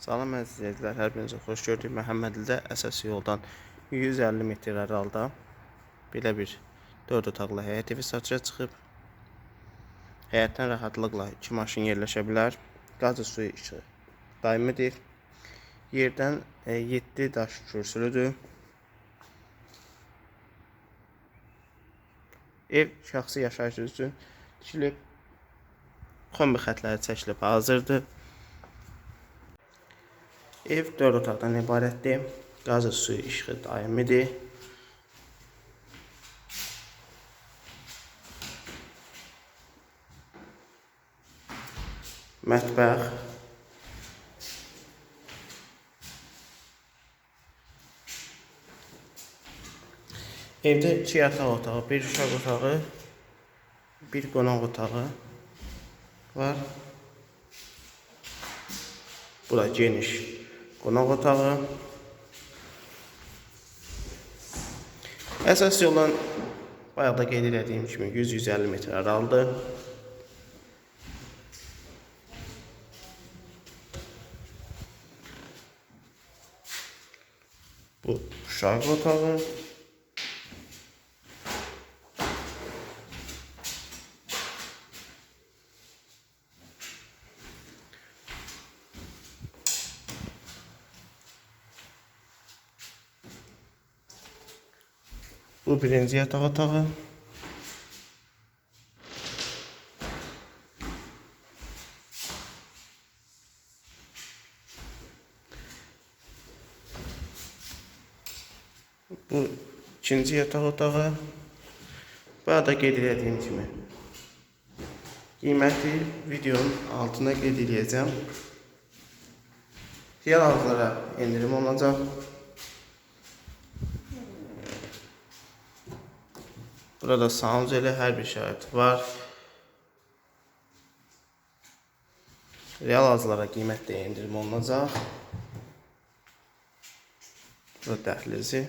Salam əziz izləyicilər, hər birinizə xoş gördük. Məhəmmədlidə əsas yoldan 150 metr aralıda belə bir 4 otaqlı həyət evi satışa çıxıb. Həyətdən rahatlıqla 2 maşın yerləşə bilər. Qazı suyu işığı daimidir. Yerdən e, 7 daş kürsülüdür. Ev şəxsi yaşayış üçün tikilib. Kombi xətləri çəkilib hazırdır. Ev 4 otaqdan ibarətdir. Qazı suyu işığı daimidir. Mətbəx. Evdə 2 yataq otağı, 1 uşaq otağı, 1 qonaq otağı var. Bu da geniş qonaq otağı. Əsas yoldan bayaq da qeyd etdiyim kimi 100-150 metr aralıdır. Bu uşaq otağı. Bu birinci yataq otağı. Bu ikinci yataq otağı. Burada da qeyd etdiyim kimi qiyməti videonun altına qeyd edəcəm. Diğer algılara indirim olacaq. Burada sanuzeli hər bir şərait var. Real azlara qiymətdə endirim olunacaq. Burada dəhlizi.